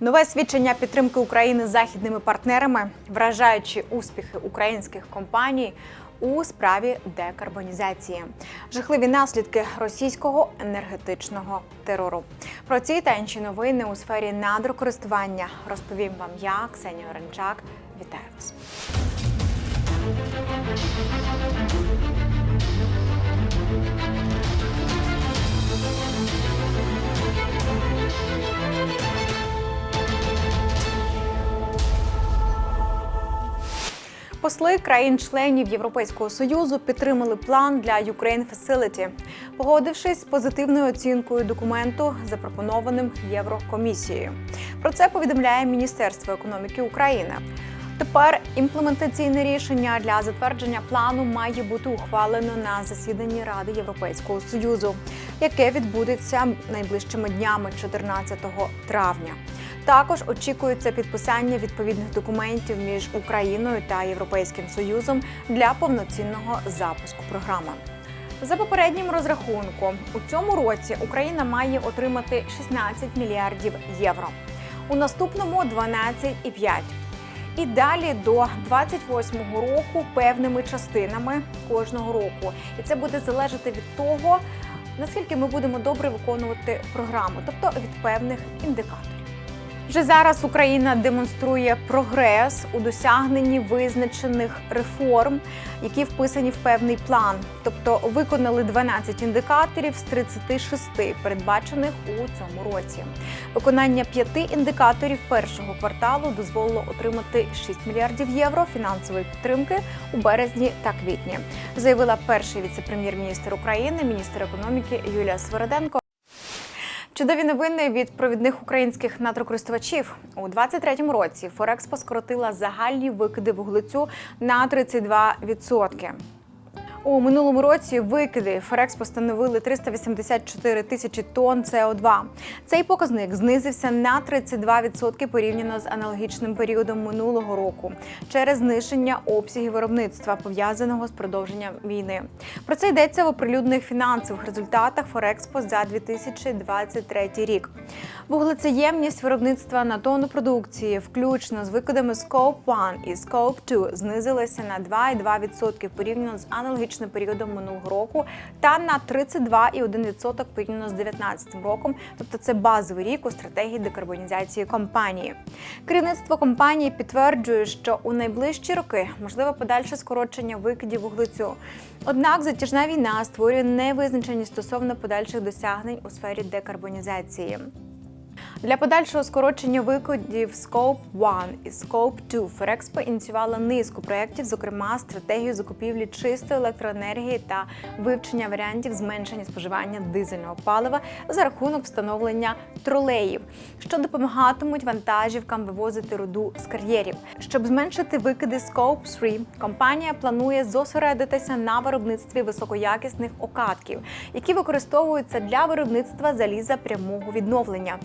Нове свідчення підтримки України західними партнерами, вражаючи успіхи українських компаній у справі декарбонізації, жахливі наслідки російського енергетичного терору. Про ці та інші новини у сфері надрокористування розповім вам я, Ксенія Оренчак. Вітаю вас. Посли країн-членів Європейського союзу підтримали план для Ukraine Facility, погодившись з позитивною оцінкою документу, запропонованим Єврокомісією. Про це повідомляє Міністерство економіки України. Тепер імплементаційне рішення для затвердження плану має бути ухвалено на засіданні Ради Європейського союзу, яке відбудеться найближчими днями 14 травня. Також очікується підписання відповідних документів між Україною та Європейським Союзом для повноцінного запуску програми. За попереднім розрахунком, у цьому році Україна має отримати 16 мільярдів євро. У наступному 12,5. І далі до 28-го року певними частинами кожного року. І це буде залежати від того, наскільки ми будемо добре виконувати програму, тобто від певних індикаторів. Вже зараз Україна демонструє прогрес у досягненні визначених реформ, які вписані в певний план, тобто виконали 12 індикаторів з 36 передбачених у цьому році. Виконання п'яти індикаторів першого кварталу дозволило отримати 6 мільярдів євро фінансової підтримки у березні та квітні, заявила перший віце-прем'єр-міністр України, міністр економіки Юлія Свереденко. Чудові новини від провідних українських натрокористувачів у 2023 році Форекспо скоротила загальні викиди вуглецю на 32%. У минулому році викиди Форекспо становили 384 тисячі тонн СО2. Цей показник знизився на 32% порівняно з аналогічним періодом минулого року через зниження обсягів виробництва, пов'язаного з продовженням війни. Про це йдеться в оприлюднених фінансових результатах Форекспо за 2023 рік. Вуглецеємність виробництва на тонну продукції, включно з викидами Scope 1 і Scope 2, знизилася на 2,2% порівняно з аналогічним періодом минулого року та на 32,1% порівняно з 2019 роком. Тобто це базовий рік у стратегії декарбонізації компанії. Керівництво компанії підтверджує, що у найближчі роки можливе подальше скорочення викидів вуглецю. Однак затяжна війна створює невизначеність стосовно подальших досягнень у сфері декарбонізації. Для подальшого скорочення викидів Scope 1 і Scope 2 Ферекспо ініціювала низку проєктів, зокрема стратегію закупівлі чистої електроенергії та вивчення варіантів зменшення споживання дизельного палива за рахунок встановлення тролеїв, що допомагатимуть вантажівкам вивозити руду з кар'єрів. Щоб зменшити викиди Scope 3, компанія планує зосередитися на виробництві високоякісних окатків, які використовуються для виробництва заліза прямого відновлення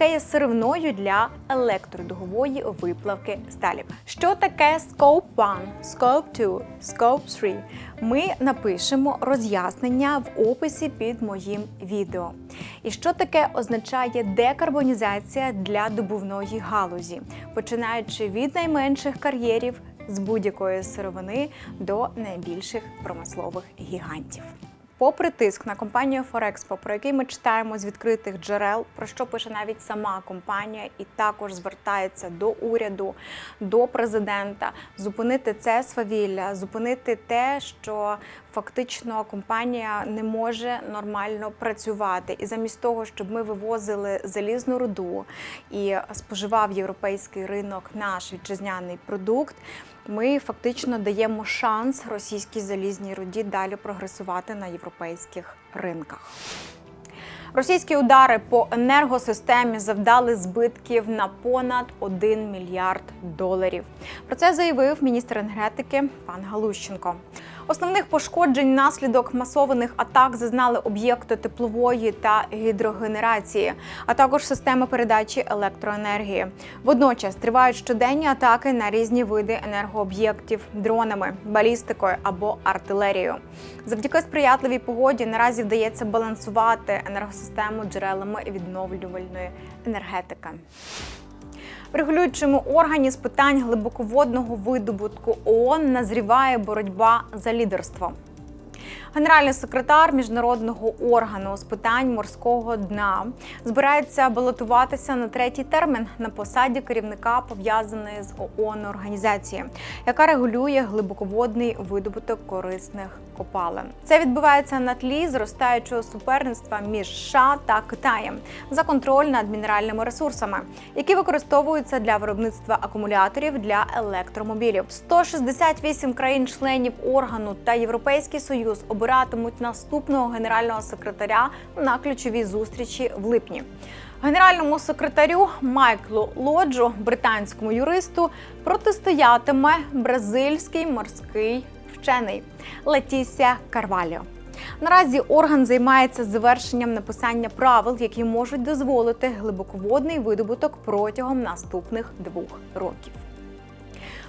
яке є сировною для електродугової виплавки сталі. Що таке Scope 1, Scope 2, Scope 3? Ми напишемо роз'яснення в описі під моїм відео. І що таке означає декарбонізація для добувної галузі, починаючи від найменших кар'єрів з будь-якої сировини до найбільших промислових гігантів. Попри тиск на компанію Форекспо, про який ми читаємо з відкритих джерел, про що пише навіть сама компанія, і також звертається до уряду, до президента, зупинити це свавілля, зупинити те, що фактично компанія не може нормально працювати. І замість того, щоб ми вивозили залізну руду і споживав європейський ринок наш вітчизняний продукт. Ми фактично даємо шанс російській залізній руді далі прогресувати на європейських ринках. Російські удари по енергосистемі завдали збитків на понад 1 мільярд доларів. Про це заявив міністр енергетики пан Галущенко. Основних пошкоджень наслідок масованих атак зазнали об'єкти теплової та гідрогенерації, а також системи передачі електроенергії. Водночас тривають щоденні атаки на різні види енергооб'єктів дронами, балістикою або артилерією. Завдяки сприятливій погоді наразі вдається балансувати енергосистему джерелами відновлювальної енергетики. В регулюючому органі з питань глибоководного видобутку ООН назріває боротьба за лідерство. Генеральний секретар міжнародного органу з питань морського дна збирається балотуватися на третій термін на посаді керівника пов'язаної з ООН організації, яка регулює глибоководний видобуток корисних копалин. Це відбувається на тлі зростаючого суперництва між США та Китаєм за контроль над мінеральними ресурсами, які використовуються для виробництва акумуляторів для електромобілів. 168 країн-членів органу та Європейський Союз обиратимуть наступного генерального секретаря на ключовій зустрічі в липні. Генеральному секретарю Майклу Лоджу, британському юристу, протистоятиме бразильський морський вчений Летісія Карваліо. Наразі орган займається завершенням написання правил, які можуть дозволити глибоководний видобуток протягом наступних двох років.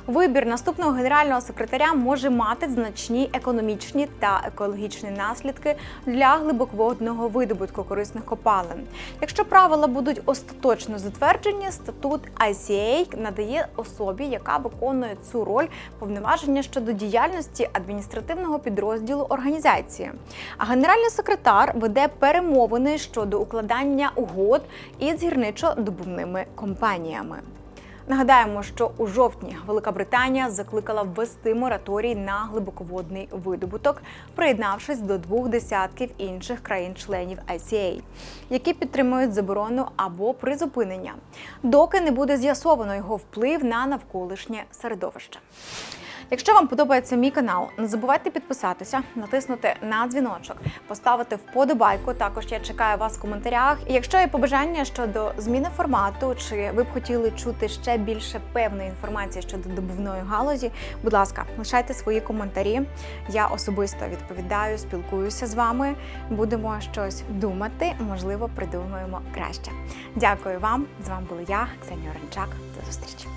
Вибір наступного генерального секретаря може мати значні економічні та екологічні наслідки для глибоководного видобутку корисних копалин. Якщо правила будуть остаточно затверджені, статут ICA надає особі, яка виконує цю роль повноваження щодо діяльності адміністративного підрозділу організації. А генеральний секретар веде перемовини щодо укладання угод із гірничо-добувними компаніями. Нагадаємо, що у жовтні Велика Британія закликала ввести мораторій на глибоководний видобуток, приєднавшись до двох десятків інших країн-членів ICA, які підтримують заборону або призупинення, доки не буде з'ясовано його вплив на навколишнє середовище. Якщо вам подобається мій канал, не забувайте підписатися, натиснути на дзвіночок, поставити вподобайку. Також я чекаю вас в коментарях. І якщо є побажання щодо зміни формату, чи ви б хотіли чути ще більше певної інформації щодо добувної галузі, будь ласка, лишайте свої коментарі. Я особисто відповідаю, спілкуюся з вами. Будемо щось думати, можливо, придумаємо краще. Дякую вам. З вами була я, Ксенія Оранчак. До зустрічі.